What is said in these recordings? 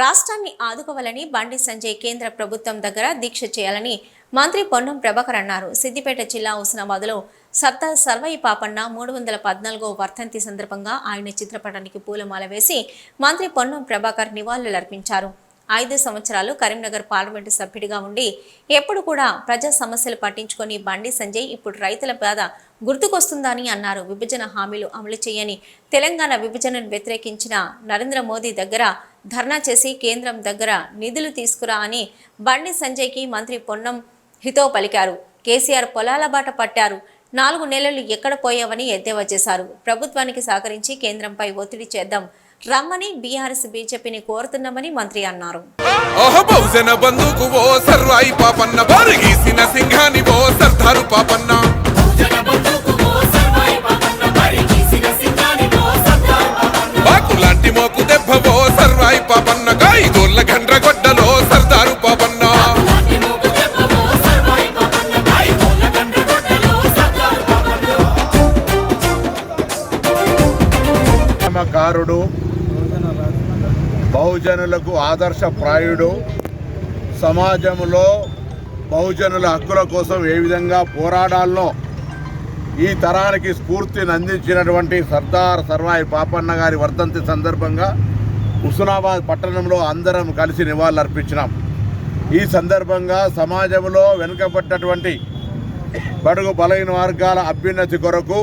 రాష్ట్రాన్ని ఆదుకోవాలని బండి సంజయ్ కేంద్ర ప్రభుత్వం దగ్గర దీక్ష చేయాలని మంత్రి పొన్నం ప్రభాకర్ అన్నారు. సిద్దిపేట జిల్లా హుస్నాబాద్లో సత్తా సర్వయ్య పాపన్న మూడు వందల పద్నాలుగో వర్ధంతి సందర్భంగా ఆయన చిత్రపటానికి పూలమాల వేసి మంత్రి పొన్నం ప్రభాకర్ నివాళులర్పించారు. ఐదు సంవత్సరాలు కరీంనగర్ పార్లమెంటు సభ్యుడిగా ఉండి ఎప్పుడు కూడా ప్రజా సమస్యలు పట్టించుకొని బండి సంజయ్ ఇప్పుడు రైతుల బాధ గుర్తుకొస్తుందని అన్నారు. విభజన హామీలు అమలు చేయని తెలంగాణ విభజనను వ్యతిరేకించిన నరేంద్ర మోదీ దగ్గర ధర్నా చేసి కేంద్రం దగ్గర నిధులు తీసుకురా అని బండి సంజయ్కి మంత్రి పొన్నం హితో పలికారు. కేసీఆర్ పొలాల బాట పట్టారు. నాలుగు నెలలు ఎక్కడ పోయావని ఎద్దేవా చేశారు. ప్రభుత్వానికి సహకరించి కేంద్రంపై ఒత్తిడి చేద్దాం రమ్మని బీఆర్ఎస్ బీజేపీని కోరుతున్నామని మంత్రి అన్నారు. బహుజన బంధుకు ఓ సర్వాయి పాపన్న బారిగీసిన సింహాని ఓ సర్దారు పాపన్న. ఉద్యమకారుడు బహుజనులకు ఆదర్శప్రాయుడు. సమాజంలో బహుజనుల హక్కుల కోసం ఏ విధంగా పోరాడాలనో ఈ తరానికి స్ఫూర్తిని అందించినటువంటి సర్దార్ సర్వాయి పాపన్న గారి వర్ధంతి సందర్భంగా హుస్నాబాద్ పట్టణంలో అందరం కలిసి నివాళులర్పించినాం. ఈ సందర్భంగా సమాజంలో వెనుకబడ్డటువంటి బడుగు బలహీన వర్గాల అభ్యున్నతి కొరకు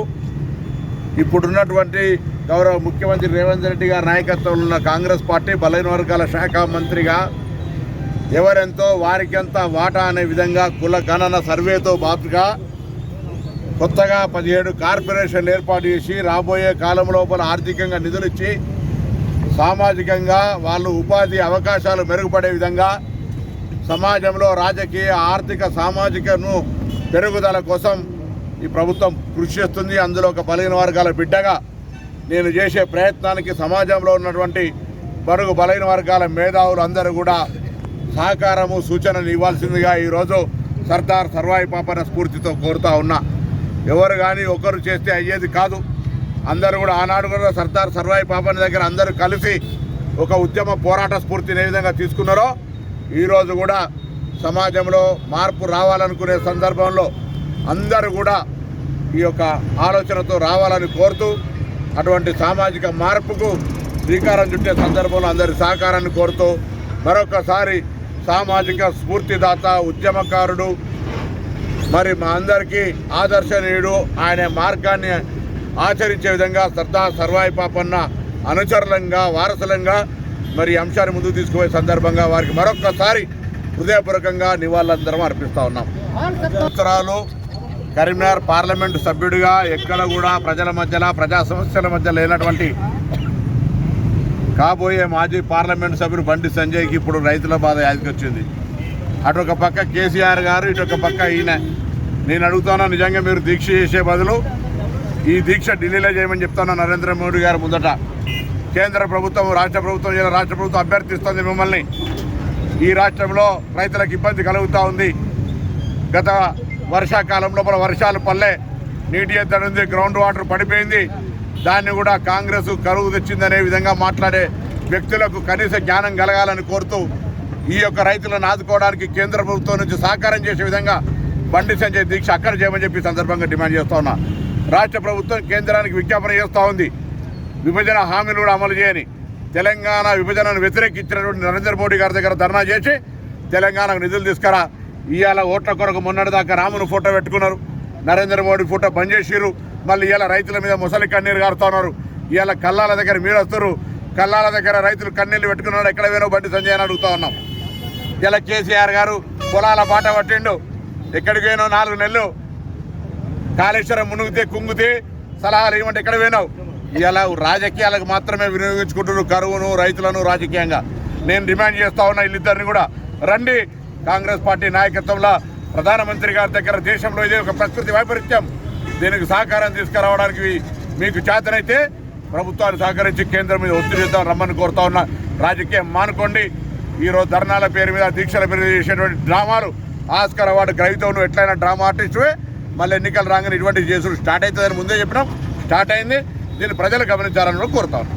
ఇప్పుడున్నటువంటి గౌరవ ముఖ్యమంత్రి రేవంత్ రెడ్డి గారి నాయకత్వంలో ఉన్న కాంగ్రెస్ పార్టీ బలహీన వర్గాల శాఖ మంత్రిగా ఎవరెంతో వారికెంత వాటా అనే విధంగా కుల గణన సర్వేతో బాటుగా కొత్తగా పదిహేడు కార్పొరేషన్లు ఏర్పాటు చేసి రాబోయే కాలం లోపల ఆర్థికంగా నిధులు ఇచ్చి సామాజికంగా వాళ్ళు ఉపాధి అవకాశాలు మెరుగుపడే విధంగా సమాజంలో రాజకీయ ఆర్థిక సామాజికను పెరుగుదల కోసం ఈ ప్రభుత్వం కృషి చేస్తుంది. అందులో ఒక బలహీన వర్గాల బిడ్డగా నేను చేసే ప్రయత్నానికి సమాజంలో ఉన్నటువంటి బరుగు బలహీన వర్గాల మేధావులు అందరూ కూడా సహకారము సూచనలు ఇవ్వాల్సిందిగా ఈరోజు సర్దార్ సర్వాయి పాపన స్ఫూర్తితో కోరుతా ఉన్నా. ఎవరు కానీ ఒకరు చేస్తే అయ్యేది కాదు. అందరూ కూడా ఆనాడు కూడా సర్దార్ సర్వాయి పాపన దగ్గర అందరూ కలిసి ఒక ఉద్యమ పోరాట స్ఫూర్తిని ఏ విధంగా తీసుకున్నారో ఈరోజు కూడా సమాజంలో మార్పు రావాలనుకునే సందర్భంలో అందరూ కూడా ఈ యొక్క ఆలోచనతో రావాలని కోరుతూ అటువంటి సామాజిక మార్పుకు శ్రీకారం చుట్టే సందర్భంలో అందరి సహకారాన్ని కోరుతూ మరొకసారి సామాజిక స్ఫూర్తిదాత ఉద్యమకారుడు మరి మా అందరికీ ఆదర్శనీయుడు. ఆయన మార్గాన్ని ఆచరించే విధంగా సర్దార్ సర్వాయి పాపన్న అనుచరులంగా వారసులంగా మరి అంశాన్ని ముందుకు తీసుకుపోయే సందర్భంగా వారికి మరొక్కసారి హృదయపూర్వకంగా నివాళులందరం అర్పిస్తా ఉన్నాం. సంవత్సరాలు కరీంనగర్ పార్లమెంటు సభ్యుడిగా ఎక్కడ కూడా ప్రజల మధ్యలో ప్రజా సమస్యల మధ్య లేనటువంటి కాబోయే మాజీ పార్లమెంటు సభ్యుడు బండి సంజయ్కి ఇప్పుడు రైతుల బాధ యాదికొచ్చింది అటు ఒక పక్క కేసీఆర్ గారు ఇటు ఒక పక్క ఈయన. నేను అడుగుతాను నిజంగా మీరు దీక్ష చేసే బదులు ఈ దీక్ష ఢిల్లీలో చేయమని చెప్తాను నరేంద్ర మోడీ గారు ముందట? కేంద్ర ప్రభుత్వం రాష్ట్ర ప్రభుత్వం ఇలా రాష్ట్ర ప్రభుత్వం అభ్యర్థిస్తుంది మిమ్మల్ని. ఈ రాష్ట్రంలో రైతులకు ఇబ్బంది కలుగుతూ ఉంది. గత వర్షాకాలం లోపల వర్షాలు పల్లె. నీటి ఎద్దడి ఉంది గ్రౌండ్ వాటర్ పడిపోయింది. దాన్ని కూడా కాంగ్రెస్ కరువు తెచ్చిందనే విధంగా మాట్లాడే వ్యక్తులకు కనీస జ్ఞానం కలగాలని కోరుతూ ఈ యొక్క రైతులను ఆదుకోవడానికి కేంద్ర ప్రభుత్వం నుంచి సహకారం చేసే విధంగా బండి సంజయ్ దీక్ష అక్కడ చేయమని చెప్పి సందర్భంగా డిమాండ్ చేస్తా ఉన్నా. రాష్ట్ర ప్రభుత్వం కేంద్రానికి విజ్ఞాపన చేస్తూ ఉంది. విభజన హామీలు కూడా అమలు చేయని తెలంగాణ విభజనను వ్యతిరేకించినటువంటి నరేంద్ర మోడీ గారి దగ్గర ధర్నా చేసి తెలంగాణకు నిధులు తీసుకురా. ఇవాళ ఓట్ల కొరకు మొన్నటిదాకా రామును ఫోటో పెట్టుకున్నారు. నరేంద్ర మోడీ ఫోటో బంద్ చేసిర్రు. మళ్ళీ ఇవాళ రైతుల మీద ముసలి కన్నీరు గారుతున్నారు ఇవాళ కల్లాల దగ్గర మీరు వస్తారు కల్లాల దగ్గర రైతులు కన్నీళ్ళు పెట్టుకున్నారు ఎక్కడ వేరో బండి సంజయ్ అని అడుగుతా ఉన్నాం. ఇలా కేసీఆర్ గారు పొలాల బాట పట్టిండు. ఎక్కడికి పోయినావు? నాలుగు నెలలు. కాళేశ్వరం మునుగుతే కుంగితే సలహాలు ఇవ్వమంటే ఎక్కడ పోయినావు? ఇలా రాజకీయాలకు మాత్రమే వినియోగించుకుంటున్నారు కరువును రైతులను రాజకీయంగా. నేను డిమాండ్ చేస్తా ఉన్నా వీళ్ళిద్దరిని కూడా. రండి. కాంగ్రెస్ పార్టీ నాయకత్వంలో ప్రధానమంత్రి గారి దగ్గర దేశంలో ఇదే ఒక ప్రకృతి వైపరీత్యం. దీనికి సహకారం తీసుకురావడానికి మీకు చేతనైతే ప్రభుత్వాన్ని సహకరించి కేంద్రం మీద ఒత్తిడి చేద్దాం రమ్మని కోరుతా ఉన్న. రాజకీయం మానుకోండి. ఈరోజు ధర్నాల పేరు మీద దీక్షల పేరు చేసేటువంటి డ్రామాలు. ఆస్కర్ అవార్డు గ్రహీతో ఎట్లయినా డ్రామా ఆర్టిస్టువే. మళ్ళీ ఎన్నికలు రాగానే ఇటువంటి చేసుడు స్టార్ట్ అవుతుందని ముందే చెప్పినాం. స్టార్ట్ అయింది. దీన్ని ప్రజలు గమనించాలని కోరుతాను